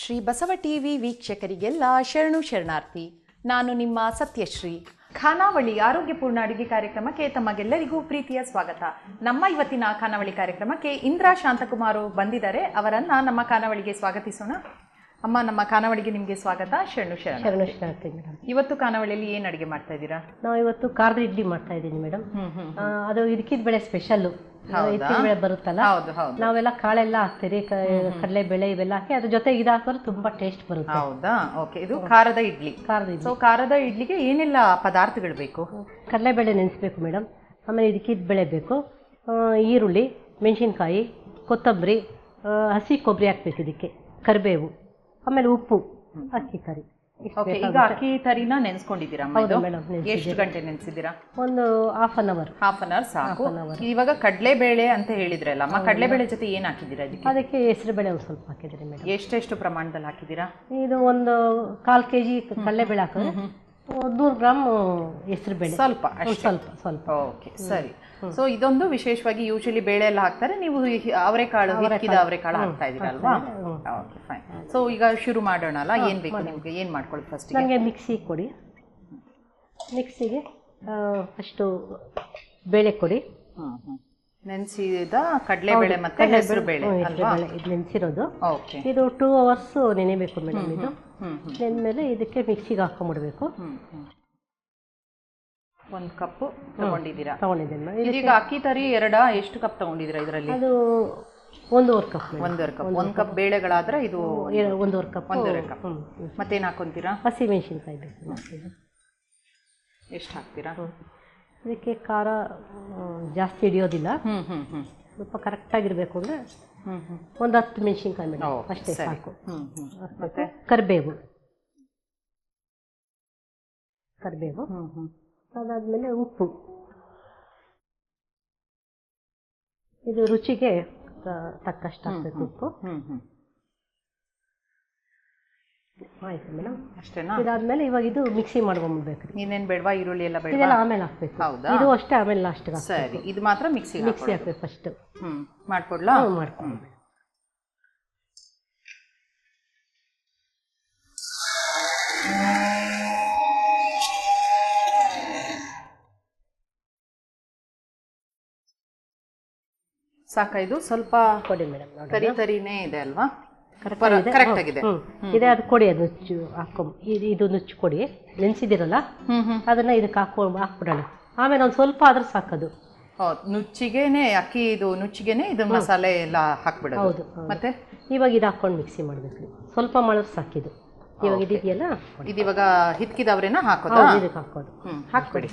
Shri Basava TV ವೀಕ್ಷಕರಿಗೆಲ್ಲ ಶರಣು ಶರಣಾರ್ಥಿ, ನಾನು ನಿಮ್ಮ ಸತ್ಯಶ್ರೀ. ಖಾನಾವಳಿ ಆರೋಗ್ಯಪೂರ್ಣ ಅಡುಗೆ ಕಾರ್ಯಕ್ರಮಕ್ಕೆ ತಮಗೆಲ್ಲರಿಗೂ ಪ್ರೀತಿಯ ಸ್ವಾಗತ. ನಮ್ಮ ಇವತ್ತಿನ ಖಾನಾವಳಿ ಕಾರ್ಯಕ್ರಮಕ್ಕೆ ಇಂದ್ರಾ ಶಾಂತಕುಮಾರು ಬಂದಿದ್ದಾರೆ. ಅವರನ್ನ ನಮ್ಮ ಖಾನಾವಳಿಗೆ ಸ್ವಾಗತಿಸೋಣ. ಅಮ್ಮ ನಮ್ಮ ಖಾನಾವಳಿಗೆ ನಿಮಗೆ ಸ್ವಾಗತ. ಶರಣು ಶರಣ ಶರಣ ಶರಣಾರ್ಥಿ ಮೇಡಮ್. ಇವತ್ತು ಖಾನಾವಳಿಯಲ್ಲಿ ಏನು ಅಡುಗೆ ಮಾಡ್ತಾ ಇದ್ದೀರಾ? ನಾವು ಇವತ್ತು ಖಾರದ ಇಡ್ಲಿ ಮಾಡ್ತಾ ಇದ್ದೀನಿ ಮೇಡಮ್. ಅದು ಇದಕ್ಕಿದ ಬೆಳೆ ಸ್ಪೆಷಲ್ಲು. ಎತ್ತಿನ ಬೆಳೆ ಬರುತ್ತಲ್ಲ? ನಾವೆಲ್ಲ ಕಾಳೆಲ್ಲ ಹಾಕ್ತೀರಿ ಕಡಲೆ ಬೆಳೆ ಇವೆಲ್ಲ ಹಾಕಿ ಅದ್ರ ಜೊತೆ ಇದು ಹಾಕಿದ್ರೆ ತುಂಬಾ ಟೇಸ್ಟ್ ಬರುತ್ತೆ. ಹೌದಾ? ಓಕೆ ಇದು ಖಾರದ ಇಡ್ಲಿ. ಖಾರದ ಇಡ್ಲಿ. ಸೊ ಖಾರದ ಇಡ್ಲಿಗೆ ಏನೆಲ್ಲ ಪದಾರ್ಥಗಳು ಬೇಕು? ಕಡಲೆ ಬೆಳೆ ನೆನೆಸ್ಬೇಕು ಮೇಡಮ್. ಆಮೇಲೆ ಇದಕ್ಕಿದ ಬೆಳೆ ಬೇಕು. ಈರುಳ್ಳಿ ಮೆಣಸಿನ್ಕಾಯಿ ಕೊತ್ತಂಬರಿ ಹಸಿ ಕೊಬ್ಬರಿ ಹಾಕ್ಬೇಕು ಇದಕ್ಕೆ. ಕರಿಬೇವು. ಆಮೇಲೆ ಉಪ್ಪು. ಅಕ್ಕಿ ಕರಿ. ಈಗ. ಅಕ್ಕಿ ತರಿನ ನೆನೆಸ್ಕೊಂಡಿದ್ದೀರಾ ಎಷ್ಟು ಗಂಟೆ ನೆನೆಸಿದ್ದೀರಾ? ಒಂದು half an hour half an hour ಸಾಕು. ಇವಾಗ ಕಡಲೆಬೇಳೆ ಅಂತ ಹೇಳಿದ್ರಲ್ಲ ಅಮ್ಮ ಕಡಲೆಬೇಳೆ ಜೊತೆ ಏನ್ ಹಾಕಿದ್ದೀರಾ ಅದಕ್ಕೆ ಹೆಸರು ಬೇಳೆ ಒಂದು ಸ್ವಲ್ಪ ಹಾಕಿದ್ರಿ ಮೇಡಮ್ ಎಷ್ಟೆಷ್ಟು ಪ್ರಮಾಣದಲ್ಲಿ ಹಾಕಿದ್ದೀರಾ? ಇದು ಒಂದು ಕಾಲು ಕೆ ಜಿ ಕಡಲೆಬೇಳೆ ಹಾಕಿದ್ರೆ ನೂರು ಗ್ರಾಮ್ ಹೆಸರು ಬೇಳೆ ಸ್ವಲ್ಪ ಸ್ವಲ್ಪ. ಸ್ವಲ್ಪ ಓಕೆ ಸರಿ. ಸೊ ಇದೊಂದು ವಿಶೇಷವಾಗಿ ಯೂಶಲಿ ಬೇಳೆ ಎಲ್ಲ ಹಾಕ್ತಾರೆ ನೀವು ಅವರೆಕಾಳು ಹಿಕ್ಕಿದ ಅವರೆಕಾಳು ಹಾಕ್ತಾ ಇದ್ದೀರಲ್ವಾ? ಓಕೆ ಸೊ ಈಗ ಶುರು ಮಾಡೋಣ ಅಲ್ಲ ಏನು ಬೇಕು ನಿಮಗೆ? ಏನು ಮಾಡ್ಕೊಳ್ಳಿ ಫಸ್ಟ್ ನನಗೆ ಮಿಕ್ಸಿ ಕೊಡಿ. ಮಿಕ್ಸಿಗೆ ಫಸ್ಟು ಬೇಳೆ ಕೊಡಿ. ನೆನೆಸಿದ ಕಡಲೆಬೇಳೆ ಮತ್ತೆ ಹೆಸರು ಬೇಳೆ ಇದು ನೆನೆಸಿರೋದು. ಓಕೆ. ಇದು ಟೂ ಅವರ್ಸ್ ನೆನೆಬೇಕು ಮೇಡಮ್ ಇದು. ನೆನೆದ್ಮೇಲೆ ಇದಕ್ಕೆ ಮಿಕ್ಸಿಗೆ ಹಾಕೊಂಡ್ಬಿಡ್ಬೇಕು. ಒಂದು ಕಪ್ಪು ತಗೊಂಡಿದ್ದೀರಾ? ತಗೊಂಡಿದ್ದೀನಿ. ಇದೀಗ ಅಕ್ಕಿ ತರಿ ಎರಡ? ಎಷ್ಟು ಕಪ್ ತಗೊಂಡಿದ್ದೀರಾ ಇದರಲ್ಲಿ? ಅದು ಒಂದೂವರೆ ಕಪ್ ಒಂದೂವರೆ ಕಪ್. ಒಂದು ಕಪ್ ಬೇಳೆಗಳಾದ್ರೆ ಇದು ಒಂದೂವರೆ ಕಪ್. ಒಂದೂವರೆ ಕಪ್. ಮತ್ತೇನು ಹಾಕೊಂತೀರಾ ಹಸಿ ಮೆಣಸಿನ್ಕಾಯಿ ಬೇಕು ಎಷ್ಟು ಹಾಕ್ತೀರಾ ಇದಕ್ಕೆ ಖಾರ ಜಾಸ್ತಿ ಹಿಡಿಯೋದಿಲ್ಲ. ಹ್ಞೂ ಹ್ಞೂ ಹ್ಮ್. ಸ್ವಲ್ಪ ಕರೆಕ್ಟಾಗಿರಬೇಕು ಅಂದರೆ ಹ್ಞೂ ಹ್ಞೂ ಒಂದು ಹತ್ತು ಮೆಣಸಿನ್ಕಾಯಿ ಮೇಡಮ್. ಅಷ್ಟೇ. ಸಾಕು. ಮತ್ತೆ? ಕರಿಬೇವು. ಕರಿಬೇವು. ಅದಾದಮೇಲೆ ಉಪ್ಪು. ಇದು ರುಚಿಗೆ ತಕ್ಕಷ್ಟು ಹಾಕ್ಬೇಕು ಉಪ್ಪು. ಆಯ್ತು ಮೇಡಮ್ ಅಷ್ಟೇನಾ? ಇದಾದ್ಮೇಲೆ ಇವಾಗ ಇದು ಮಿಕ್ಸಿ ಮಾಡ್ಕೊಂಡ್ಬಿಡ್ಬೇಕು. ಇನ್ನೇನ್ ಬೇಡವಾ? ಈರುಳ್ಳಿ ಎಲ್ಲ ಬೇಡ ಇದೆಲ್ಲ ಆಮೇಲೆ ಹಾಕ್ಬೇಕು. ಹೌದಾ? ಇದು ಅಷ್ಟೇ ಆಮೇಲೆ ಲಾಸ್ಟ್ ಸರಿ ಇದು ಮಾತ್ರ ಮಿಕ್ಸಿ ಮಿಕ್ಸಿ ಹಾಕ್ಬೇಕು ಫಸ್ಟ್ ಹ್ಮ್ ಮಾಡ್ಕೊಡ್ಲಾ? ಮಾಡ್ಕೊಂಡು ಸಾಕಾ ಇದು ಸ್ವಲ್ಪ ಕೊಡಿ ಮೇಡಮ್ ತರಿ ತರಿನೇ ಇದೆ ಅಲ್ವಾ. ಕರೆಕ್ಟ್ ಆಗಿದೆ. ಇದೆ ಅದು ಕೊಡಿ ಅದು ನುಚ್ಚು ಹಾಕೊಂಬ ಇದು ಇದು ನುಚ್ಚು ಕೊಡಿ. ನೆನೆಸಿದಿರಲ್ಲ ಅದನ್ನ ಇದಕ್ಕೆ ಹಾಕೊ ಹಾಕ್ಬಿಡೋಣ. ಆಮೇಲೆ ಒಂದು ಸ್ವಲ್ಪ ಆದ್ರೂ ಸಾಕದು. ಹೌದು. ನುಚ್ಚಿಗೆನೆ ಅಕ್ಕಿ ಇದು ನುಚ್ಚಿಗೆನೆ ಇದು ಮಸಾಲೆ ಎಲ್ಲ ಹಾಕ್ಬಿಡೋದು. ಹೌದು. ಮತ್ತೆ? ಇವಾಗ ಇದು ಹಾಕೊಂಡು ಮಿಕ್ಸಿ ಮಾಡ್ಬೇಕು. ಸ್ವಲ್ಪ ಮಾಡಿದ್ರೆ ಸಾಕಿದು ಇವಾಗ ಇದೆಯಲ್ಲ ಇದು ಇವಾಗ ಹಿತ್ಕಿದವ್ರೇನ ಹಾಕೋದು? ಇದಕ್ಕೆ ಹಾಕೋದು. ಹಾಕ್ಬಿಡಿ.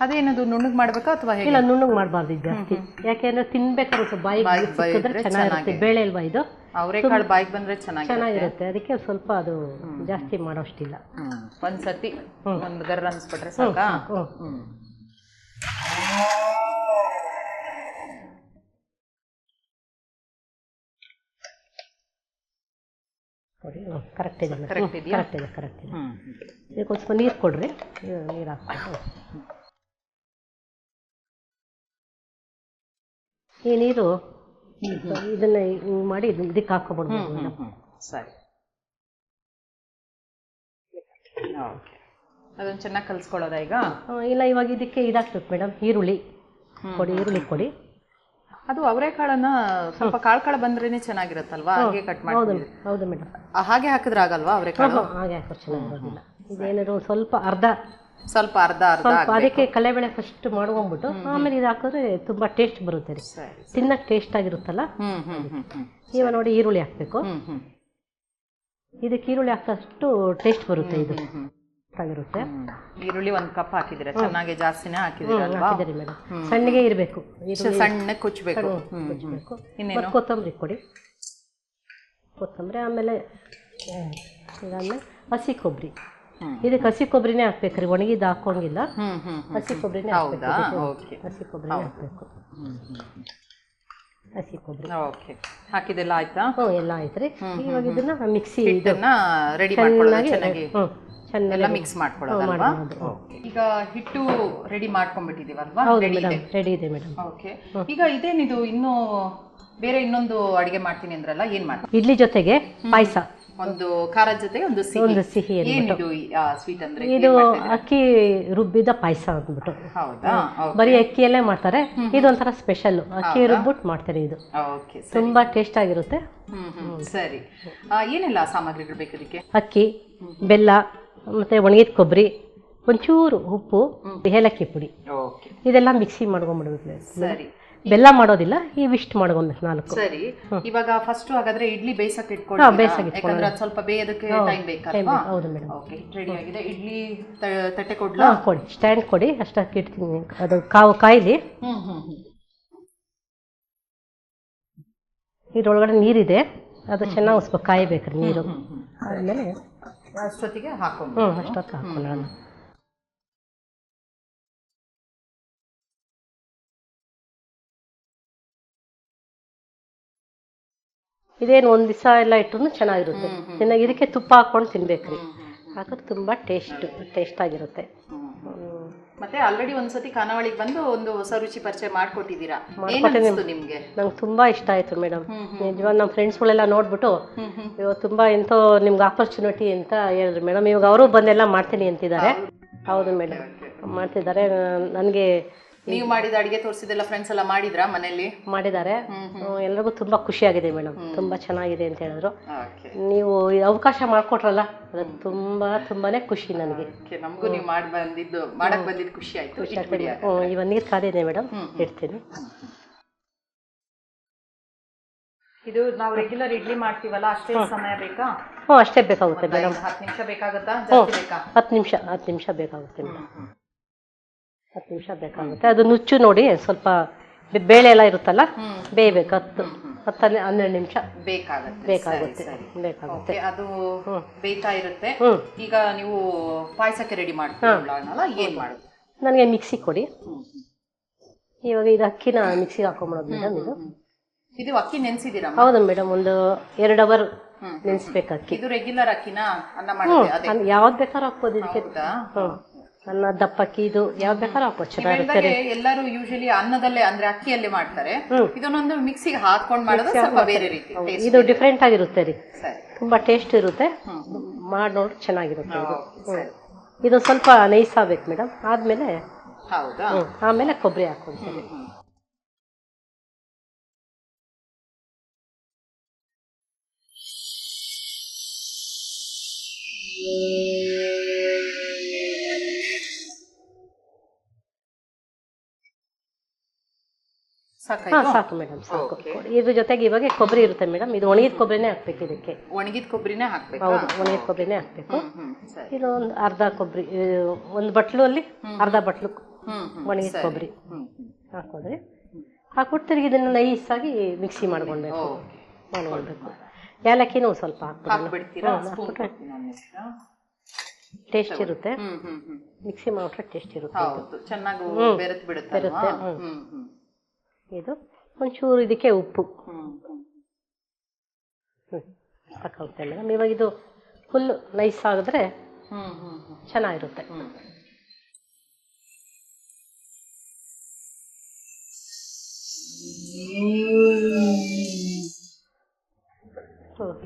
ಅದೇನದು ನುಣ್ಣಗೆ ಮಾಡ್ಬೇಕಾ ಅಥವಾ ಇಲ್ಲ ನುಣ್ಣಗೆ ಮಾಡಬಾರ್ದು ಜಾಸ್ತಿ. ಯಾಕೆಂದ್ರೆ ತಿನ್ಬೇಕಾದ್ರೆ ಸ್ವಲ್ಪ ಬಾಯಿಗೆ ಬಾಯಿಗೆ ಸಿಕ್ಕಿದ್ರೆ ಚೆನ್ನಾಗಿರುತ್ತೆ. ಬೇಳೆ ಅಲ್ವಾ ಇದು? ಅವರೆಕಾಳು ಬಾಯಿಗೆ ಬಂದ್ರೆ ಚೆನ್ನಾಗಿ ಚೆನ್ನಾಗಿರುತ್ತೆ. ಅದಕ್ಕೆ ಸ್ವಲ್ಪ ಅದು ಜಾಸ್ತಿ ಮಾಡೋಷ್ಟಿಲ್ಲ. ಒಂದ್ಸತಿ ಒಂದ್ ಗರ್ ಅನ್ಸ್ಬಿಟ್ರೆ ಸಾಕಾ? ಕರೆಕ್ಟ್ ಇದೆ. ಕರೆಕ್ಟ್ ಇದೆ ಕರೆಕ್ಟ್ ಇದೆ. ಹ್ಮ್ ಇದಕ್ಕೆ ಸ್ವಲ್ಪ ನೀರು ಕೊಡ್ರಿ. ನೀರು ಹಾಕ್ಕೊಂಡು ಈ ನೀರು ಇದನ್ನ ಹಿಂಗ್ ಮಾಡಿ ಇದಕ್ಕೆ ಹಾಕೋಬಿಡ್ಬೋದು ಸರಿ. ಓಕೆ. ಅದನ್ನ ಚೆನ್ನಾಗಿ ಕಲ್ಸ್ಕೊಳ್ಳೋದ ಈಗ? ಇಲ್ಲ ಇವಾಗ ಇದಕ್ಕೆ ಇದಾಕ್ಬೇಕು ಮೇಡಮ್ ಈರುಳ್ಳಿ. ಕೊಡಿ ಈರುಳ್ಳಿ ಕೊಡಿ. ಅದು ಅವರೆಕಾಳನ್ನ ಸ್ವಲ್ಪ ಕಾಳು ಕಾಳು ಬಂದ್ರೇನೆ ಚೆನ್ನಾಗಿರುತ್ತಲ್ವಾ? ಹಾಗೆ ಕಟ್ ಹೌದು ಮಾಡಿ ಹೌದು ಮೇಡಮ್ ಹಾಗೆ ಹಾಕಿದ್ರೆ ಆಗಲ್ವಾ ಅವರೆಕಾಳು ಹಾಗೆ ಹಾಕೋದು ಚೆನ್ನಾಗಿರೋದಿಲ್ಲ ಇದೇನಾದ್ರು ಸ್ವಲ್ಪ ಅರ್ಧ ಸ್ವಲ್ಪ ಅರ್ಧ ಸ್ವಲ್ಪ ಅದಕ್ಕೆ ಕಲೆಬೇಳೆ ಫಸ್ಟ್ ಮಾಡ್ಕೊಂಡ್ಬಿಟ್ಟು ಆಮೇಲೆ ಇದು ಹಾಕಿದ್ರೆ ತುಂಬಾ ಟೇಸ್ಟ್ ಬರುತ್ತೆ ತಿನ್ನಕ್ಕೆ ಟೇಸ್ಟ್ ಆಗಿರುತ್ತಲ್ಲ? ಇವಾಗ ನೋಡಿ ಈರುಳ್ಳಿ ಹಾಕ್ಬೇಕು. ಇದಕ್ಕೆ ಈರುಳ್ಳಿ ಹಾಕಷ್ಟು ಟೇಸ್ಟ್ ಬರುತ್ತೆ ಇದು. ಆಗಿರುತ್ತೆ ಈರುಳ್ಳಿ ಒಂದ್ ಕಪ್ ಹಾಕಿದ್ರೆ ಚೆನ್ನಾಗಿ ಜಾಸ್ತಿನೇ ಹಾಕಿದ್ರೆ ಹಾಕಿದ್ದೀರಿ ಮೇಡಮ್. ಸಣ್ಣಗೆ ಇರಬೇಕು. ಸಣ್ಣ ಕುಚ್ಬೇಕು. ಹ್ಮ್ ಬೇಕು ಇನ್ನೇನು? ಕೊತ್ತಂಬರಿ ಕೊಡಿ. ಕೊತ್ತಂಬರಿ ಆಮೇಲೆ ಹಸಿ ಕೊಬ್ಬರಿ. ಇದಕ್ಕೆ ಹಸಿ ಕೊಬ್ಬರಿನೇ ಹಾಕ್ಬೇಕ್ರಿ ಒಣಗಿದ್ ಹಾಕೋಂಗಿಲ್ಲ ಹಸಿ ಕೊಬ್ಬರಿನೇ ಹೌದಾ? ಹಾಕ್ಬೇಕು ಓಕೆ. ಹಸಿ ಕೊಬ್ಬರಿನೇ ಹಾಕ್ಬೇಕು. ಹಸಿ ಕೊಬ್ಬರಿ ಓಕೆ. ಹಾಕಿದೆಲ್ಲ ಆಯ್ತಾ? ಹ್ಞೂ ಎಲ್ಲ ಆಯ್ತ್ರಿ ಇವಾಗ ಇದನ್ನ ಮಿಕ್ಸಿ ಇದನ್ನ ರೆಡಿ ಮಾಡ್ಕೊಳ್ಳೋಣ ಚೆನ್ನಾಗಿ ಹ್ಞೂ ಎಲ್ಲ ಚೆನ್ನಾಗಿ ಮಿಕ್ಸ್ ಮಾಡ್ಕೊಳ್ಳೋದಲ್ವಾ. Okay. ಈಗ ಹಿಟ್ಟು ರೆಡಿ ಮಾಡ್ಕೊಂಡ್ಬಿಟ್ಟಿದೀವಲ್ವಾ ಹೌದು ಮೇಡಮ್ ರೆಡಿ ಇದೆ. Madam okay. ಈಗ ಇದೇನಿದು? ಇನ್ನು ಬೇರೆ ಇನ್ನೊಂದು ಅಡಿಗೆ ಮಾಡ್ತೀನಿ ಅಂದ್ರಲ್ಲ ಏನ್ ಮಾಡ್ತೀನಿ ಇಡ್ಲಿ ಜೊತೆಗೆ ಪಾಯಸ. ಒಂದು ಖಾರ ಜೊತೆ ಒಂದು ಸಿಹಿ. ಒಂದು ಸಿಹಿ ಏನಿದು ಸ್ವೀಟ್ ಅಂದ್ರೆ ಇದು? ಅಕ್ಕಿ ರುಬ್ಬಿದ ಪಾಯಸ ಅಂದ್ಬಿಟ್ಟು. ಹೌದಾ? ಬರೀ ಅಕ್ಕಿಯಲ್ಲೇ ಮಾಡ್ತಾರೆ. ಇದೊಂಥರ ಸ್ಪೆಷಲ್ ಅಕ್ಕಿ ರುಬ್ಬಿಟ್ಟು ಮಾಡ್ತಾರೆ ಇದು. ತುಂಬಾ ಟೇಸ್ಟ್ ಆಗಿರುತ್ತೆ. ಸರಿ. ಏನೆಲ್ಲ ಸಾಮಗ್ರಿಗಳು ಬೇಕು ಇದಕ್ಕೆ? ಅಕ್ಕಿ ಬೆಲ್ಲ ಮತ್ತೆ ಒಣಗಿದ ಕೊಬ್ಬರಿ ಒಂಚೂರು ಉಪ್ಪು ಏಲಕ್ಕಿ ಪುಡಿ. ಓಕೆ ಇದೆಲ್ಲ ಮಿಕ್ಸಿ ಮಾಡ್ಕೊಂಡ್ಬಿಡ್ಬೇಕು ಸರಿ. ಬೆಲ್ಲ ಮಾಡೋದಿಲ್ಲ ಈ ಇವಿಷ್ಟು ಒಂದು ನಾಲ್ಕು. ಸರಿ. ಇವಾಗ ಫಸ್ಟ್ ಹಾಗಾದ್ರೆ ಇಡ್ಲಿ ಬೇಯಿಸಕ್ಕೆ ಹಾ, ಇಟ್ಕೊಳ್ಳಿ ಬೇಯ್ಸಕ್ಕೆ ಯಾಕಂದ್ರೆ ಅದು ಸ್ವಲ್ಪ ಬೇಯೋದಕ್ಕೆ ಟೈಮ್ ಬೇಕಲ್ವಾ ಹೌದು ಮೇಡಮ್ ಓಕೆ ರೆಡಿ ಆಗಿದೆ. ಇಡ್ಲಿ ತ- ತಟ್ಟೆ ಕೊಡ್ಲಾ? ಹಾಂ ಕೊಡಿ. ಸ್ಟ್ಯಾಂಡ್ ಕೊಡಿ. ಅಷ್ಟಕ್ಕೆ ಇಡ್ತೀನಿ. ಅದು ಕಾವು ಕಾಯಿಲಿ. ಹ್ಮ್ ಹ್ಮ್ ಹ್ಮ್. ಇದ್ರೊಳಗಡೆ ನೀರಿದೆ. ಅದು ಚೆನ್ನಾಗಿ ಉಸ್ಬೇಕು ಕಾಯಬೇಕ್ರಿ ನೀರು. ಆಮೇಲೆ ಅಷ್ಟೊತ್ತಿಗೆ ಹಾಕೊಂಡು ಹ್ಞೂ ಅಷ್ಟೊತ್ತು ಹಾಕೊಳ್ಳೋಣ ಇದೇನು ಒಂದು ದಿವಸ ಎಲ್ಲ ಇಟ್ಟರು ಚೆನ್ನಾಗಿರುತ್ತೆ. ಚೆನ್ನಾಗಿ ಇದಕ್ಕೆ ತುಪ್ಪ ಹಾಕೊಂಡು ತಿನ್ಬೇಕ್ರಿ. ಹಾಕಿದ್ರೆ ತುಂಬ ಟೇಸ್ಟ್ ಟೇಸ್ಟ್ ಆಗಿರುತ್ತೆ. ಮತ್ತೆ ಆಲ್ರೆಡಿ ಒಂದ್ಸತಿ ಖಾನಾವಳಿಗೆ ಬಂದು ಒಂದು ಹೊಸ ರುಚಿ ಪರಿಚಯ ಮಾಡ್ಕೊಟ್ಟಿದ್ದೀರಾ? ನಿಮ್ಗೆ? ನಂಗೆ ತುಂಬಾ ಇಷ್ಟ ಆಯ್ತು ಮೇಡಮ್ ನಿಜವಾಗ ನಮ್ಮ ಫ್ರೆಂಡ್ಸ್ಗಳೆಲ್ಲ ನೋಡ್ಬಿಟ್ಟು ಇವಾಗ ತುಂಬ ಎಂತೋ ನಿಮ್ಗೆ ಆಪರ್ಚುನಿಟಿ ಅಂತ ಹೇಳಿದ್ರು ಮೇಡಮ್ ಇವಾಗ ಅವರು ಬಂದೆಲ್ಲ ಮಾಡ್ತೀನಿ ಅಂತಿದ್ದಾರೆ. ಹೌದು. ಮೇಡಮ್ ಮಾಡ್ತಿದ್ದಾರೆ. ನನಗೆ ನೀವು ಮಾಡಿದ ಅಡಿಗೆ ತೋರಿಸಿದೆಲ್ಲ ಫ್ರೆಂಡ್ಸ್ ಎಲ್ಲ ಮಾಡಿದ್ರಾ ಮನೆಯಲ್ಲಿ? ಮಾಡಿದ್ದಾರೆ. ಎಲ್ಲರಿಗೂ ತುಂಬಾ ಖುಷಿ ಖುಷಿಯಾಗಿದೆ ಮೇಡಮ್. ತುಂಬಾ ಚೆನ್ನಾಗಿದೆ ಅಂತ ಹೇಳಿದ್ರು. ನೀವು ಈ ಅವಕಾಶ ಮಾಡ್ಕೊಟ್ರಲ್ಲ ಅದು ತುಂಬಾ ತುಂಬಾನೇ ಖುಷಿ ನನಗೆ. ನಮಗೂ ನೀವು ಮಾಡಿ ಬಂದಿದ್ದು ಮಾಡಕ್ ಬಂದಿದ್ದು ಖುಷಿ ಆಯ್ತು. ಇವಾಗ ನೀರು ಕಾದಿದೆ ಮೇಡಮ್. ಇಡ್ತೀನಿ. ಇದು ನಾವು ರೆಗ್ಯುಲರ್ ಇಡ್ಲಿ ಮಾಡ್ತೀವಲ್ಲ ಅಷ್ಟೇ ಸಮಯ ಬೇಕಾ? ಹ್ಞೂ ಅಷ್ಟೇ ಬೇಕಾಗುತ್ತೆ ಮೇಡಮ್. ಹತ್ತು ನಿಮಿಷ ಬೇಕಾಗುತ್ತಾ? ಜಾಸ್ತಿ ಬೇಕಾ? ಹತ್ತು ನಿಮಿಷ ಹತ್ತು ನಿಮಿಷ ಬೇಕಾಗುತ್ತೆ ಮೇಡಮ್. ಹತ್ತು ನಿಮಿಷ ಬೇಕಾಗುತ್ತೆ. ಅದು ನುಚ್ಚು ನೋಡಿ ಸ್ವಲ್ಪ ಬೇಳೆ ಎಲ್ಲ ಇರುತ್ತಲ್ಲ ಬೇಯಬೇಕು ಹತ್ತು ಹತ್ತು ಹನ್ನೆ- ಹನ್ನೆರಡು ನಿಮಿಷ ಬೇಕಾಗುತ್ತೆ. ಬೇಕಾಗುತ್ತೆ. ಬೇಕಾಗುತ್ತೆ. ಅದು ಬೇಯ್ತಾ ಇರುತ್ತೆ. ಈಗ ನೀವು ಪಾಯಸಕ್ಕೆ ರೆಡಿ ಮಾಡಿ ಏನು ಮಾಡೋದು? ನನಗೆ ಮಿಕ್ಸಿ ಕೊಡಿ. ಇವಾಗ ಇದು ಅಕ್ಕಿನ ಮಿಕ್ಸಿಗೆ ಹಾಕೊಂಬಿಡೋದು ಮೇಡಮ್ ಇದು. ಇದು ಅಕ್ಕಿ ನೆನೆಸಿದೀರಾ ಹೌದು ಮೇಡಮ್ ಒಂದು ಎರಡು ಅವರ್. ನೆನೆಸ್ಬೇಕು ಅಕ್ಕಿ. ಇದು ರೆಗ್ಯುಲರ್ ಅಕ್ಕಿನ? ಅನ್ನ ಮಾಡಿ ಯಾವ್ದು ಬೇಕಾದ್ರೂ ಹಾಕ್ಬೋದು ಇದಕ್ಕೆ. ಅನ್ನ ದಪ್ಪಕ್ಕಿ ಇದು ಯಾವ್ದು ಬೇಕಾದ್ರೂ ಹಾಕೋ ಚೆನ್ನಾಗಿರುತ್ತೆ ಎಲ್ಲರೂ ಯೂಶಲಿ ಅನ್ನದಲ್ಲೇ ಅಂದ್ರೆ ಅಕ್ಕಿಯಲ್ಲಿ ಮಾಡ್ತಾರೆ. ಇದನ್ನೊಂದು ಮಿಕ್ಸಿಗೆ ಹಾಕೊಂಡು ಮಾಡೋದು ಸ್ವಲ್ಪ ಬೇರೆ ರೀತಿ ಇದು ಡಿಫ್ರೆಂಟ್ ಆಗಿರುತ್ತೆ ರೀ. ತುಂಬಾ ಟೇಸ್ಟ್ ಇರುತ್ತೆ. ಮಾಡಿ ನೋಡಿ ಚೆನ್ನಾಗಿರುತ್ತೆ ಇದು. ಇದು ಸ್ವಲ್ಪ ನೈಸ್ ಆಗ್ಬೇಕು ಮೇಡಮ್ ಆದ್ಮೇಲೆ ಹೌದಾ? ಆಮೇಲೆ ಕೊಬ್ಬರಿ ಹಾಕ್ಕೊಂತೀನಿ ಹಾಂ ಸಾಕು ಮೇಡಮ್ ಸಾಕು. ಇದ್ರ ಜೊತೆಗೆ ಇವಾಗ ಕೊಬ್ಬರಿ ಇರುತ್ತೆ ಮೇಡಮ್ ಇದು ಒಣಗಿದ ಕೊಬ್ಬರಿನೇ ಹಾಕ್ಬೇಕು ಇದಕ್ಕೆ. ಒಣಗಿದ ಕೊಬ್ಬರಿನೇ ಹಾಕ್ಬೇಕು? ಹೌದು ಒಣಗಿದ ಕೊಬ್ಬರಿನೇ ಹಾಕ್ಬೇಕು. ಇದು ಒಂದು ಅರ್ಧ ಕೊಬ್ಬರಿ ಒಂದು ಬಟ್ಲಲ್ಲಿ ಅರ್ಧ ಬಟ್ಲು ಒಣಗಿದ. ಕೊಬ್ಬರಿ ಹಾಕೋದ್ರೆ. ಹಾಕ್ಬಿಟ್ಟು ತಿರುಗಿ ಇದನ್ನು ನೈಸಾಗಿ ಮಿಕ್ಸಿ ಮಾಡ್ಕೊಳ್ಬೇಕು. ಮಾಡ್ಕೊಳ್ಬೇಕು. ಏಲಕ್ಕಿನೂ ಸ್ವಲ್ಪ ನಾನು ಟೇಸ್ಟ್ ಇರುತ್ತೆ. ಮಿಕ್ಸಿ ಮಾಡಿದ್ರೆ ಟೇಸ್ಟ್ ಇರುತ್ತೆ ಚೆನ್ನಾಗಿ ಬೆರೆತು ಬಿಡುತ್ತೆ ಬೆರೆತ್ತೆ, ಅಲ್ವಾ? ಹ್ಮ್. ಹ್ಮ್ ಹ್ಮ್ ಇದು ಒಂಚೂರು ಇದಕ್ಕೆ ಉಪ್ಪು. ಸಾಕಾಗುತ್ತೆ ಮೇಡಮ್ ಇವಾಗ ಇದು ಫುಲ್ ನೈಸ್ ಆಗಿದ್ರೆ ಚೆನ್ನಾಗಿರುತ್ತೆ.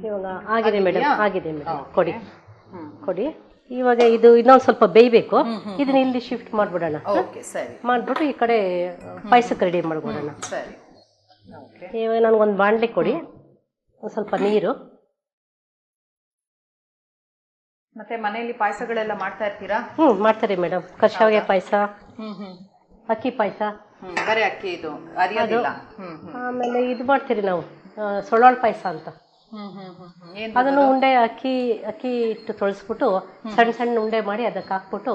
ಇವಾಗ ಆಗಿದೆ ಮೇಡಮ್ ಆಗಿದೆ ಮೇಡಮ್ ಕೊಡಿ. ಹ್ಮ್. ಕೊಡಿ. ಇವಾಗ ಇದು ಇನ್ನೊಂದು ಸ್ವಲ್ಪ ಬೇಯಬೇಕು. ಇದನ್ನ ಇಲ್ಲಿ ಶಿಫ್ಟ್ ಮಾಡ್ಬಿಡೋಣ. ಓಕೆ ಸರಿ. ಮಾಡಿಬಿಟ್ಟು ಈ ಕಡೆ ಪಾಯಸಕ್ಕೆ ರೆಡಿ ಮಾಡ್ಬಿಡೋಣ. ಸರಿ. ಓಕೆ. ಇವಾಗ ನನಗೊಂದು ಬಾಂಡ್ಲಿ ಕೊಡಿ. ಒಂದು ಸ್ವಲ್ಪ ನೀರು. ಮತ್ತೆ ಮನೆಯಲ್ಲಿ ಪಾಯಸಗಳೆಲ್ಲ ಮಾಡ್ತಾ ಇರ್ತೀರಾ? ಹ್ಞೂ ಮಾಡ್ತಾರೆ ಮೇಡಮ್ ಕರ್ಶಾವಿಗೆ ಪಾಯಸ. ಅಕ್ಕಿ ಪಾಯಸ. ಬರೀ ಅಕ್ಕಿ ಇದು ಅರಿಯೋದಿಲ್ಲ. ಆಮೇಲೆ ಇದು ಮಾಡ್ತೀರಿ ನಾವು ಸೊಳ್ಳಾಳ ಪಾಯಸ ಅಂತ. ಅದನ್ನು ಉಂಡೆ ಅಕ್ಕಿ ಅಕ್ಕಿ ಇಟ್ಟು ತೊಳಸ್ಬಿಟ್ಟು ಸಣ್ಣ ಸಣ್ಣ ಉಂಡೆ ಮಾಡಿ ಅದಕ್ಕೆ ಹಾಕ್ಬಿಟ್ಟು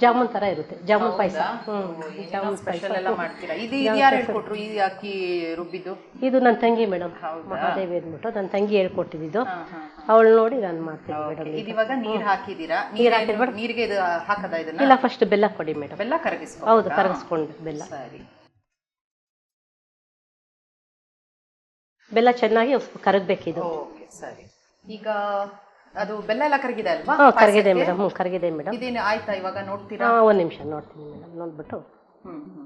ಜಾಮೂನ್ ತರ ಇರುತ್ತೆ. ಜಾಮೂನ್ ಪಾಯಸ. ಜಾಮೂನ್ ಇದು ರುಬ್ಬಿದ್ದು? ನನ್ನ ತಂಗಿ ಮೇಡಮ್ ಹೌದಾ? ಮಹಾದೇವಿ ಅಂದ್ಬಿಟ್ಟು ನನ್ನ ತಂಗಿ ಹೇಳ್ಕೊಟ್ಟಿದ್ದು ಅವಳು ನೋಡಿ ನಾನು ಮಾಡ್ತೀನಿ ಮೇಡಮ್ ಇದು ಇವಾಗ ನೀರ್ ಹಾಕಿದೀರಾ ನೀರ್ ನೀರಿಗೆ ಇದು ಹಾಕದ ಇದನ್ನ? ಇಲ್ಲ ಫಸ್ಟ್ ಬೆಲ್ಲ ಕೊಡಿ ಮೇಡಮ್ ಬೆಲ್ಲ ಹೌದು ಕರಗಿಸ್ಕೊಂಡು ಬೆಲ್ಲ. ಸರಿ. ಬೆಲ್ಲ ಚೆನ್ನಾಗಿ ಕರಗಬೇಕಿದು. ಓಕೆ ಸರಿ. ಈಗ ಅದು ಬೆಲ್ಲ ಎಲ್ಲ ಕರಗಿದೆ ಅಲ್ವಾ? ಹಾಂ ಕರಗಿದೆ? ಮೇಡಮ್. ಹ್ಞೂ ಕರಗಿದೆ ಮೇಡಮ್. ಇದೇನು ಆಯ್ತಾ ಇವಾಗ? ನೋಡ್ತೀರಾ? ಹಾಂ ಒಂದು ನಿಮಿಷ ನೋಡ್ತೀನಿ ಮೇಡಮ್. ನೋಡ್ಬಿಟ್ಟು. ಹ್ಞೂ ಹ್ಞೂ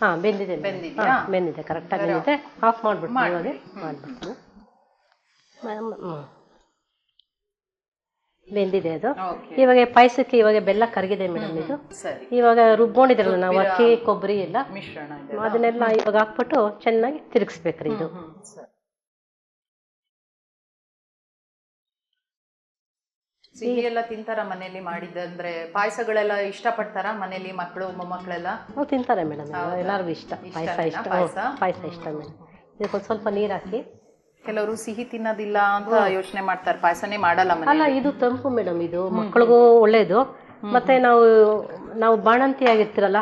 ಹಾಂ ಬೆಂದಿದೆ. ಬೆಂದಿದ್ಯಾ? ಬೆಂದಿದೆ. ಕರೆಕ್ಟಾಗಿ ಬೆಂದಿದೆ. ಆಫ್ ಮಾಡ್ಬಿಟ್ಟು ಇವಾಗ ಮೇಡಮ್ ಹ್ಞೂ ಬೆಂದಿದೆ ಅದು. ಇವಾಗ ಪಾಯಸಕ್ಕೆ ಇವಾಗ ಬೆಲ್ಲ ಕರಗಿದೆ ಮೇಡಮ್ ಇದು. ಇವಾಗ ರುಬ್ಕೊಂಡಿದ್ರಲ್ಲ ನಾವು ಅಕ್ಕಿ ಕೊಬ್ಬರಿ ಎಲ್ಲ. ಅದನ್ನೆಲ್ಲ ಇವಾಗ ಹಾಕ್ಬಿಟ್ಟು ಚೆನ್ನಾಗಿ ತಿರುಗಿಸ್ಬೇಕ್ರಿ ಇದು. ಸಿಹಿ ಎಲ್ಲ ತಿಂತಾರ ಮನೇಲಿ ಮಾಡಿದಂದ್ರೆ ಪಾಯಸಗಳೆಲ್ಲ ಇಷ್ಟಪಡ್ತಾರ ಮನೇಲಿ ಮಕ್ಕಳು ಮೊಮ್ಮಕ್ಕಳೆಲ್ಲ? ತಿಂತಾರೆ ಮೇಡಮ್ ಎಲ್ಲರಿಗೂ ಇಷ್ಟ. ಪಾಯಸ ಇಷ್ಟ. ಪಾಯಸ? ಇಷ್ಟ ಮೇಡಮ್ ಇದಕ್ಕೆ ಸ್ವಲ್ಪ ನೀರು ಹಾಕಿ. ಕೆಲವರು ಸಿಹಿ ತಿನ್ನೋದಿಲ್ಲ ಅಂತ ಯೋಚನೆ ಮಾಡ್ತಾರೆ ಪಾಯಸನೇ ಮಾಡಲ್ಲ ಅಲ್ಲ ಇದು ತಂಪು ಮೇಡಮ್ ಇದು. ಮಕ್ಕಳಿಗೂ ಒಳ್ಳೇದು. ಮತ್ತೆ ನಾವು ನಾವು ಬಾಣಂತಿ ಆಗಿರ್ತೀರಲ್ಲ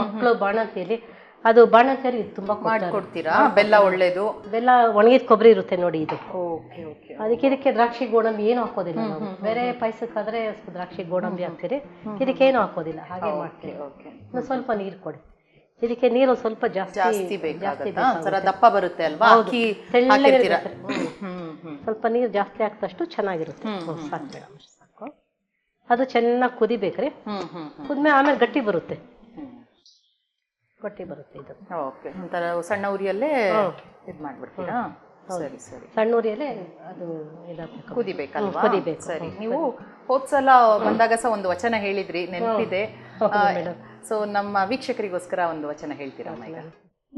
ಮಕ್ಕಳು ಬಾಣಂತಿಯಲ್ಲಿ. ಅದು ಬಾಣಂತಿಯರಿಗೆ ಇದು ತುಂಬಾ ಕೊಡ್ತಾರೆ. ಮಾಡ್ಕೊಡ್ತೀರಾ? ಬೆಲ್ಲ ಒಳ್ಳೇದು? ಬೆಲ್ಲ ಒಣಗಿದ ಕೊಬ್ಬರಿ ಇರುತ್ತೆ ನೋಡಿ ಇದು. ಅದಕ್ಕೆ ಇದಕ್ಕೆ ದ್ರಾಕ್ಷಿ ಗೋಡಂಬಿ ಏನು ಹಾಕೋದಿಲ್ಲ ನಾವು. ಬೇರೆ ಪಾಯಸಕ್ಕಾದ್ರೆ ದ್ರಾಕ್ಷಿ ಗೋಡಂಬಿ ಹಾಕ್ತೀರಿ. ಇದಕ್ಕೆ ಏನು ಹಾಕೋದಿಲ್ಲ. ಹಾಗೆ ಮಾಡ್ತೀವಿ. ಸ್ವಲ್ಪ ನೀರು ಕೊಡಿ. ಇದಕ್ಕೆ ನೀರು ಸ್ವಲ್ಪ ಜಾಸ್ತಿ ಜಾಸ್ತಿ ದಪ್ಪ ಬರುತ್ತೆ ಅಲ್ವಾ? ಸ್ವಲ್ಪ ನೀರು ಜಾಸ್ತಿ ಹಾಕ್ದಷ್ಟು ಚೆನ್ನಾಗಿರುತ್ತೆ. ಸಾಕು ಅದು ಚೆನ್ನಾಗಿ ಕುದಿಬೇಕ್ರಿ. ಹ್ಮ್ ಹ್ಮ್ ಕುದ್ಮೇಲೆ ಆಮೇಲೆ ಗಟ್ಟಿ ಬರುತ್ತೆ. ಗಟ್ಟಿ ಬರುತ್ತೆ ಇದು. ಓಕೆ. ಒಂಥರ ಸಣ್ಣ ಉರಿಯಲ್ಲೇ ಇದು ಮಾಡ್ಬಿಡ್ತೀರಾ? ಸರಿ ಸರಿ. ಸಣ್ಣ ಉರಿಯಲ್ಲೇ ಅದು ಕುದಿಬೇಕಲ್ವಾ? ಕುದಿಬೇಕು, ಸರಿ. ನೀವು ಹೋದ್ಸಲ ಬಂದಾಗ ಸಹ ಒಂದು ವಚನ ಹೇಳಿದ್ರಿ ನೆನಪಿದೆ. ಸೊ ನಮ್ಮ ವೀಕ್ಷಕರಿಗೋಸ್ಕರ ಒಂದು ವಚನ ಹೇಳ್ತೀರಾ ಈಗ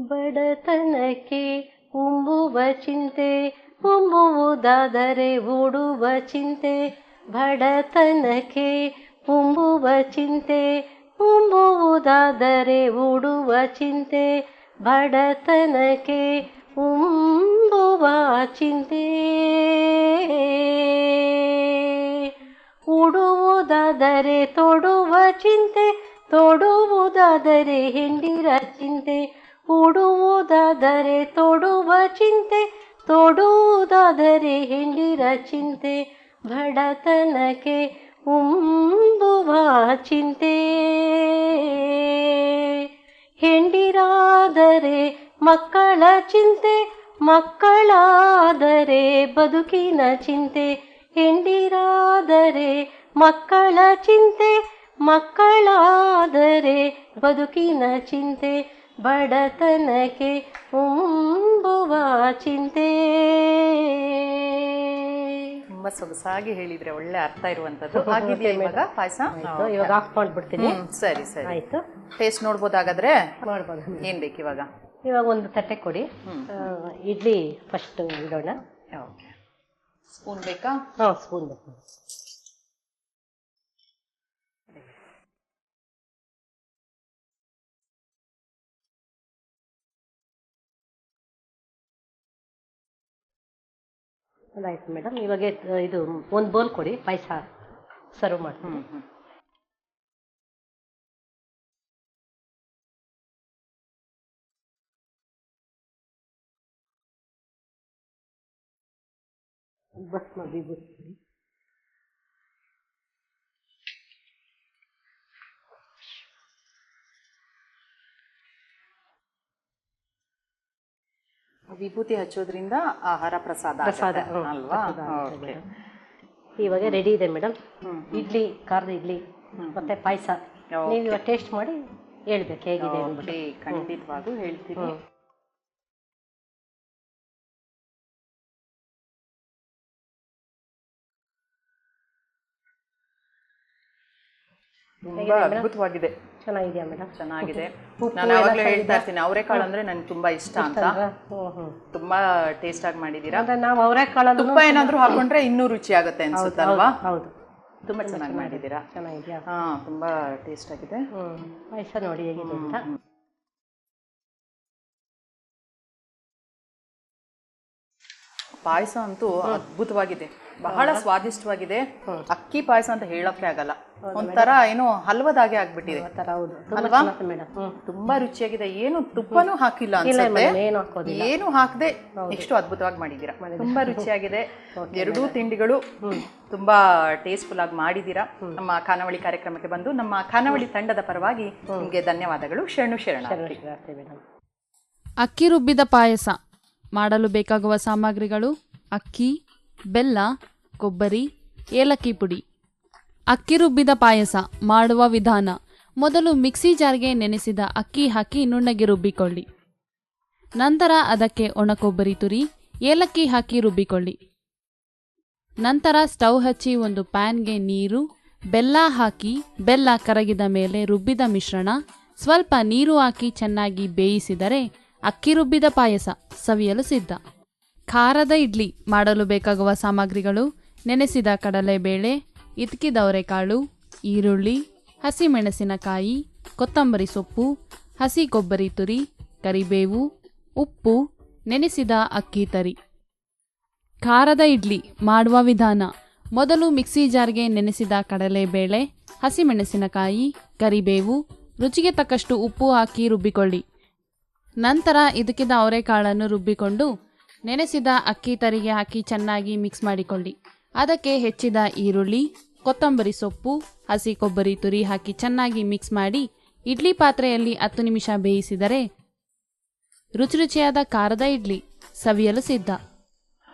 ಬಡತನಕ್ಕೆ ಉಂಬುವ ಚಿಂತೆ ಉಂಬುವುದಾದರೆ ಓಡುವ ಚಿಂತೆ. ಬಡತನಕ್ಕೆ ಉಂಬುವ ಚಿಂತೆ ಉಂಬುವುದಾದರೆ ಓಡುವ ಚಿಂತೆ. ಬಡತನಕ್ಕೆ ಉಂಬುವ ಚಿಂತೆ. ಉಡುವುದಾದರೆ ತೊಡುವ ಚಿಂತೆ, ತೊಡುವುದಾದರೆ ಹೆಂಡಿರ ಚಿಂತೆ. ಕೂಡುವುದಾದರೆ ತೊಡುವ ಚಿಂತೆ, ತೊಡುವುದಾದರೆ ಹೆಂಡಿರ ಚಿಂತೆ. ಬಡತನಕ್ಕೆ ಉಂಬುವ ಚಿಂತೆ. ಹೆಂಡಿರಾದರೆ ಮಕ್ಕಳ ಚಿಂತೆ, ಮಕ್ಕಳಾದರೆ ಬದುಕಿನ ಚಿಂತೆ. ಹೆಂಡಿರಾದರೆ ಮಕ್ಕಳ ಚಿಂತೆ ಮಕ್ಕಳಾದರೆ ಬದುಕಿನ ಚಿಂತೆ ಬಡತನಕ್ಕೆ ಉಂಬುವ ಚಿಂತೆ. ತುಂಬಾ ಸೊಗಸಾಗಿ ಹೇಳಿದ್ರೆ ಒಳ್ಳೆ ಅರ್ಥ ಇರುವಂತದ್ದು ಆಗಿದೆಯಾ ಇವಾಗ? ಪಾಯಸ? ಇವಾಗ ಆಫ್ ಮಾಡ್ಬಿಡ್ತೀನಿ. ಸರಿ ಸರಿ. ಆಯ್ತು. ಟೇಸ್ಟ್ ನೋಡ್ಬೋದಾಗಾದ್ರೆ? ಮಾಡ್ಬೋದು. ಏನ್ ಬೇಕು ಇವಾಗ ಇವಾಗ ಒಂದು ತಟ್ಟೆ ಕೊಡಿ. ಇಡ್ಲಿ ಫಸ್ಟ್ ಇಡೋಣ. ಓಕೆ. ಸ್ಪೂನ್ ಬೇಕಾ? ಹಾಂ ಸ್ಪೂನ್ ಬೇಕು. ಅದಾಯ್ತು ಮೇಡಮ್ ಇವಾಗ ಇದು ಒಂದು ಬೌಲ್ ಕೊಡಿ ಪಾಯಸ ಸರ್ವ್ ಮಾಡ್ತೀನಿ. ಭಸ್ಮ ವಿಭೂತಿ ವಿಭೂತಿ ಹಚ್ಚೋದ್ರಿಂದ ಆಹಾರ ಪ್ರಸಾದ ಪ್ರಸಾದ ಅಲ್ವಾ. ಇವಾಗ ರೆಡಿ ಇದೆ ಮೇಡಮ್. ಇಡ್ಲಿ ಖಾರದ ಇಡ್ಲಿ ಮತ್ತೆ ಪಾಯಸ. ನೀವು ಇವಾಗ ಟೇಸ್ಟ್ ಮಾಡಿ ಹೇಳ್ಬೇಕು ಹೇಗಿದೆ ಖಂಡಿತವಾಗೂ ಹೇಳ್ತೀನಿ. ತುಂಬಾ ಅದ್ಭುತವಾಗಿದೆ. ಚೆನ್ನಾಗಿದೆಯಾ ಮೇಡಮ್? ಚೆನ್ನಾಗಿದೆ. ನಾನು ಯಾವಾಗಲೂ ಹೇಳ್ತಾ ಇರ್ತೀನಿ ಅವರೆಕಾಳು ಅಂದ್ರೆ ನನ್ಗೆ ತುಂಬಾ ಇಷ್ಟ ಅಂತ. ತುಂಬಾ ಟೇಸ್ಟ್ ಆಗಿ ಮಾಡಿದೀರಾ? ಅಂದ್ರೆ ನಾವು ಅವರೆಕಾಳು ತುಪ್ಪ ಏನಾದರೂ ಹಾಕೊಂಡ್ರೆ ಇನ್ನೂ ರುಚಿ ಆಗುತ್ತೆ ಅನ್ಸುತ್ತಲ್ವಾ? ಹೌದು ತುಂಬಾ ಚೆನ್ನಾಗಿ ಮಾಡಿದೀರಾ? ಚೆನ್ನಾಗಿದೆಯಾ? ಹಾ ತುಂಬಾ ಟೇಸ್ಟ್ ಆಗಿದೆ. ಪಾಯಸ ನೋಡಿ ಹೇಗಿದೆ ಅಂತ. ಪಾಯಸ ಅಂತೂ ಅದ್ಭುತವಾಗಿದೆ. ಬಹಳ ಸ್ವಾದಿಷ್ಟವಾಗಿದೆ. ಅಕ್ಕಿ ಪಾಯಸ ಅಂತ ಹೇಳಕ್ಕೆ ಆಗಲ್ಲ. ಒಂಥರ ಏನೋ ಹಲ್ವದಾಗೆ ಆಗ್ಬಿಟ್ಟಿದೆ. ತುಂಬ ಅಲ್ವಾ? ಚೆನ್ನಾಗಿ ತುಂಬಾ ರುಚಿಯಾಗಿದೆ. ಏನು ತುಪ್ಪನೂ ಹಾಕಿಲ್ಲ ಏನು ಹಾಕದೆ ಎಷ್ಟು ಅದ್ಭುತವಾಗಿ ಮಾಡಿದೀರಾ ತುಂಬಾ ರುಚಿಯಾಗಿದೆ. ಎರಡೂ ತಿಂಡಿಗಳು ತುಂಬಾ ಟೇಸ್ಟ್ಫುಲ್ ಆಗಿ ಮಾಡಿದೀರಾ ನಮ್ಮ ಖಾನಾವಳಿ ಕಾರ್ಯಕ್ರಮಕ್ಕೆ ಬಂದು ನಮ್ಮ ಖಾನಾವಳಿ ತಂಡದ ಪರವಾಗಿ ನಿಮಗೆ ಧನ್ಯವಾದಗಳು. ಶರಣು ಶರಣ ಅಕ್ಕಿ ರುಬ್ಬಿದ ಪಾಯಸ ಮಾಡಲು ಬೇಕಾಗುವ ಸಾಮಗ್ರಿಗಳು ಅಕ್ಕಿ ಬೆಲ್ಲ, ಕೊಬ್ಬರಿ, ಏಲಕ್ಕಿ ಪುಡಿ. ಅಕ್ಕಿ ರುಬ್ಬಿದ ಪಾಯಸ ಮಾಡುವ ವಿಧಾನ. ಮೊದಲು ಮಿಕ್ಸಿ ಜಾರ್ಗೆ ನೆನೆಸಿದ ಅಕ್ಕಿ ಹಾಕಿ ನುಣ್ಣಗೆ ರುಬ್ಬಿಕೊಳ್ಳಿ. ನಂತರ ಅದಕ್ಕೆ ಒಣಕೊಬ್ಬರಿ ತುರಿ, ಏಲಕ್ಕಿ ಹಾಕಿ ರುಬ್ಬಿಕೊಳ್ಳಿ. ನಂತರ ಸ್ಟವ್ ಹಚ್ಚಿ ಒಂದು ಪ್ಯಾನ್ಗೆ ನೀರು, ಬೆಲ್ಲ ಹಾಕಿ ಬೆಲ್ಲ ಕರಗಿದ ಮೇಲೆ ರುಬ್ಬಿದ ಮಿಶ್ರಣ, ಸ್ವಲ್ಪ ನೀರು ಹಾಕಿ ಚೆನ್ನಾಗಿ ಬೇಯಿಸಿದರೆ ಅಕ್ಕಿ ರುಬ್ಬಿದ ಪಾಯಸ ಸವಿಯಲು ಸಿದ್ಧ. ಖಾರದ ಇಡ್ಲಿ ಮಾಡಲು ಬೇಕಾಗುವ ಸಾಮಗ್ರಿಗಳು ನೆನೆಸಿದ ಕಡಲೆಬೇಳೆ ಇತ್ಕಿದವರೆಕಾಳು ಈರುಳ್ಳಿ, ಹಸಿಮೆಣಸಿನಕಾಯಿ, ಕೊತ್ತಂಬರಿ ಸೊಪ್ಪು, ಹಸಿ ಕೊಬ್ಬರಿ ತುರಿ, ಕರಿಬೇವು, ಉಪ್ಪು, ನೆನೆಸಿದ ಅಕ್ಕಿ ತರಿ. ಖಾರದ ಇಡ್ಲಿ ಮಾಡುವ ವಿಧಾನ, ಮೊದಲು ಮಿಕ್ಸಿ ಜಾರ್ಗೆ ನೆನೆಸಿದ ಕಡಲೆಬೇಳೆ ಹಸಿಮೆಣಸಿನಕಾಯಿ, ಕರಿಬೇವು, ರುಚಿಗೆ ತಕ್ಕಷ್ಟು ಉಪ್ಪು ಹಾಕಿ ರುಬ್ಬಿಕೊಳ್ಳಿ. ನಂತರ ಇದಕ್ಕಿದ ಅವರೆಕಾಳನ್ನು ರುಬ್ಬಿಕೊಂಡು ನೆನೆಸಿದ ಅಕ್ಕಿ ತರಿಗೆ ಹಾಕಿ ಚೆನ್ನಾಗಿ ಮಿಕ್ಸ್ ಮಾಡಿಕೊಳ್ಳಿ. ಅದಕ್ಕೆ ಹೆಚ್ಚಿದ ಈರುಳ್ಳಿ, ಕೊತ್ತಂಬರಿ ಸೊಪ್ಪು, ಹಸಿ ಕೊಬ್ಬರಿ ತುರಿ ಹಾಕಿ ಚೆನ್ನಾಗಿ ಮಿಕ್ಸ್ ಮಾಡಿ ಇಡ್ಲಿ ಪಾತ್ರೆಯಲ್ಲಿ ಹತ್ತು ನಿಮಿಷ ಬೇಯಿಸಿದರೆ ರುಚಿ ರುಚಿಯಾದ ಖಾರದ ಇಡ್ಲಿ ಸವಿಯಲು ಸಿದ್ಧ.